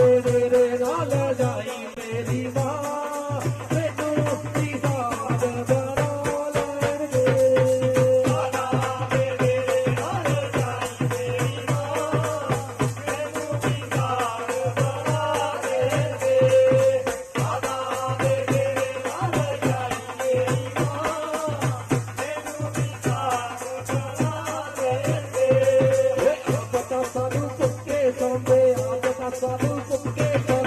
perder. Só não porque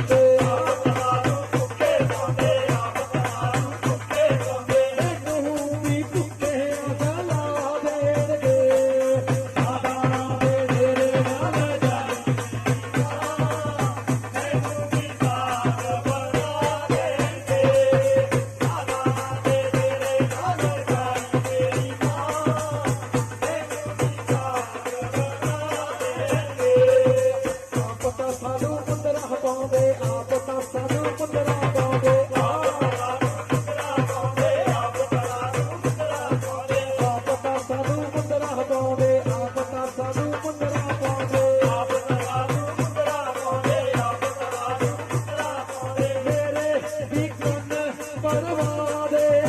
ਤਾਂ ਸਾਨੂੰ ਪੁੱਤਰਾ ਹਟਾਉਂਦੇ ਆਪ ਤਾਂ ਸਾਨੂੰ ਪੁੱਤਰਾ ਹਟਾਉਂਦੇ ਆਪ ਤਾਂ ਸਾਨੂੰ ਪੁੱਤਰਾ ਹਟਾਉਂਦੇ ਆਪ ਤਾਂ ਸਾਨੂੰ ਪੁੱਤਰਾ ਹਟਾਉਂਦੇ ਮੇਰੇ ਵੀ ਗੁਣ ਪਰਵਾਦੇ